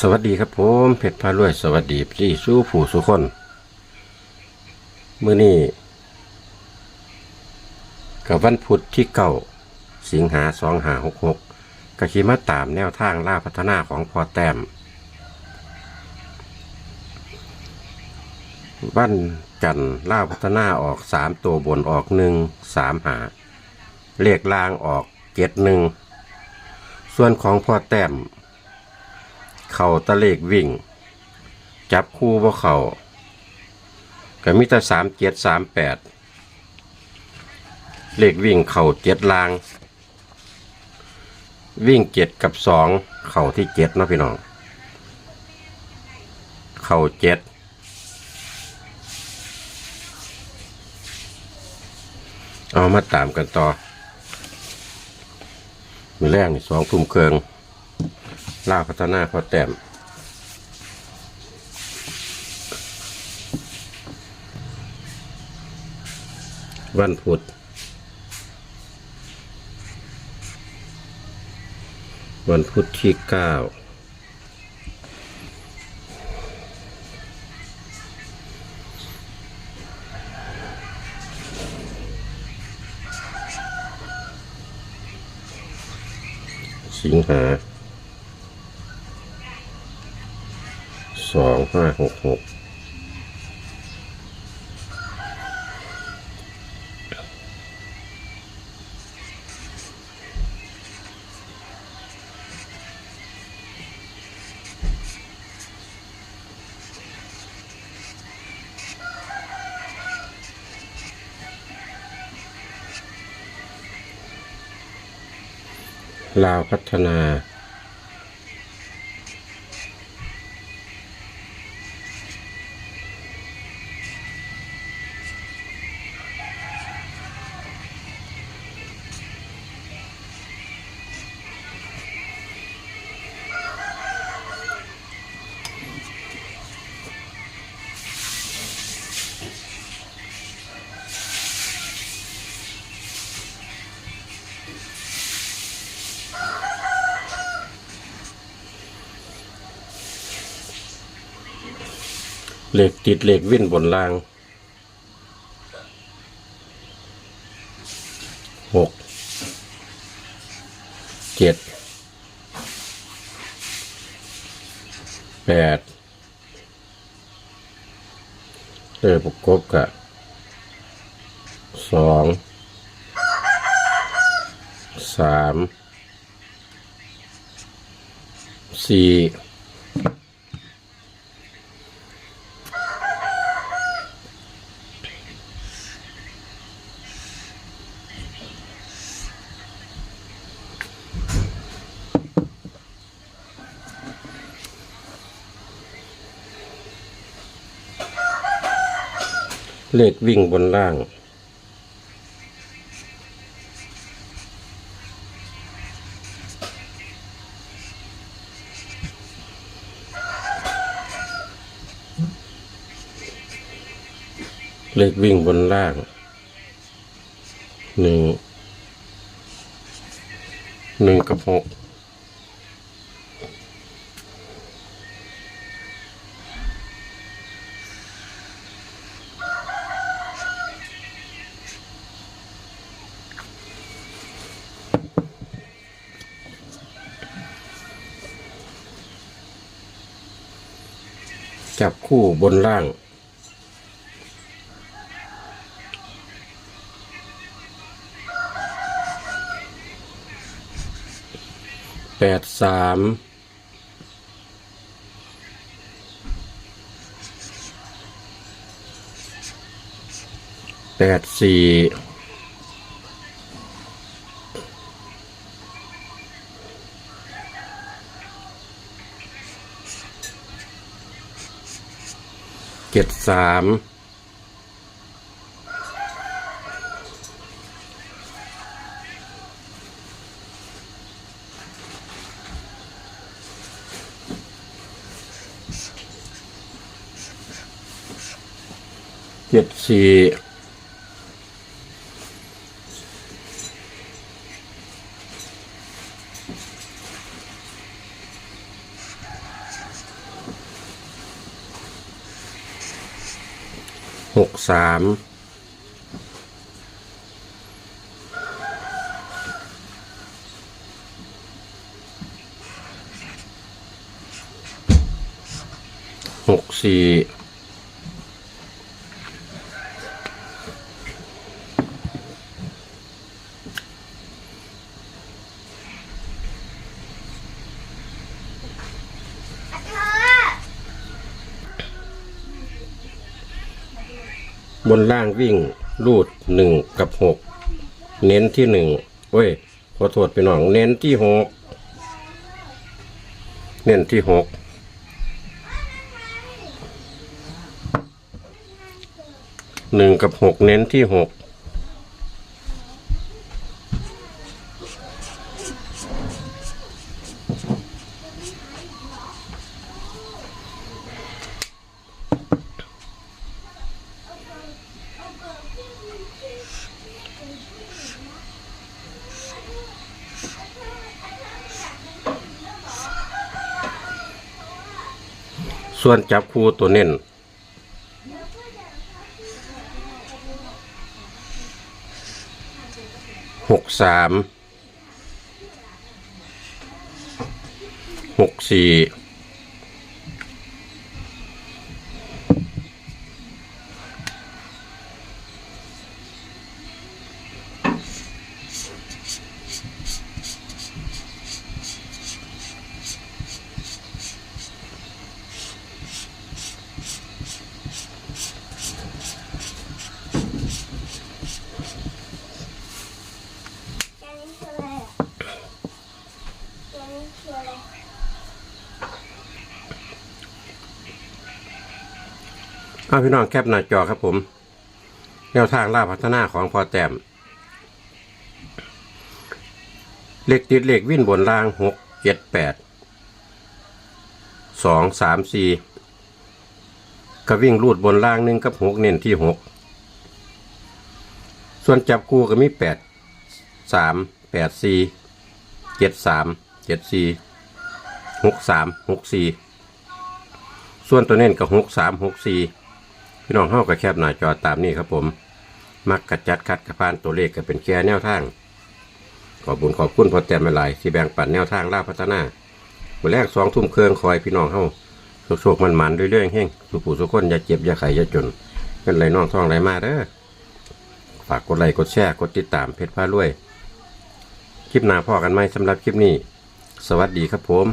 สวัสดีครับผมเพชรพารวย สวัสดีพี่สู้ผู้สุคนมื้อนี้กับวันพุธที่เก้าสิงหาสองหาหกหกกะขีมาตามแนวทางล่าพัฒนาของพอแต้มวันจันทร์ล่าพัฒนาออกสามตัวบนออกหนึ่งสามหาเลขลางออกเจ็ดหนึ่งส่วนของพอแต้ม เข่าตะเลกวิ่ง จับคู่บ่เข่าก็มีแต่สามเจ็ดสามแปดเลขวิ่งเข่าเจ็ดลาง วิ่งเจ็ดกับสองเข่าที่เจ็ดนะพี่น้อง เข่าเจ็ดเอามาตามกันต่อมีแรกนี่สองทุ่มเครือง ล่าพัฒนาพอแต้มวันพุธวันพุธที่เก้าสิงหา สองห้าหกหกลาวพัฒนา เหล็กติดเหล็กวิ่นบนรางหกเจ็ดแปดเลขประกบกับสองสามสี่ เลขวิ่งบนล่าง เลขวิ่งบนล่างหนึ่งหนึ่งกับหก จับคู่บนล่าง แปดสาม แปดสี่ เจ็ดสามเจ็ดสี่ หกสามหกสี่ บนล่างวิ่งรูดหนึ่งกับหกเน้นที่หนึ่งเว้ยขอโทษไปหน่อง เน้นที่หกเน้นที่หกหนึ่งกับหกเน้นที่หก ส่วนจับคู่ตัวเน้นหกสามหกสี่ เอาพี่น้องแคปหน้าจอครับผม แนวทางล่าพัฒนาของพอแต้มเลขติดเลขวิ่นบนล่างหกเจ็ดแปดสองสามสี่ก็วิ่งรูดบนล่างหนึ่งกับหกเน้นที่หกส่วนจับคู่ก็มีแปดสามแปดสี่เจ็ดสามเจ็ดสี่หกสามหกสี่ส่วนตัวเน้นก็หกสามหกสี่ พี่น้องเฮาก็แคบหน้าจอตามนี้ครับผม มักกระจัดคัดกระพานตัวเลขก็เป็นแค่แนวทาง ขอบุญขอบคุณพอแต้มหลายที่แบ่งปันแนวทางล่าพัฒนาวันแรกสองทุ่มเครื่องคอยพี่น้องเฮาโชคๆมันเรื่อยๆเฮงสุผู้สุคนอย่าเจ็บอย่าไข้อย่าจนเป็นไรน้องท่องไรมาเด้อฝากกดไลค์กดแชร์กดติดตามเพจพารวยคลิปหน้าพ่อกันไหมสำหรับคลิปนี้ สวัสดีครับผม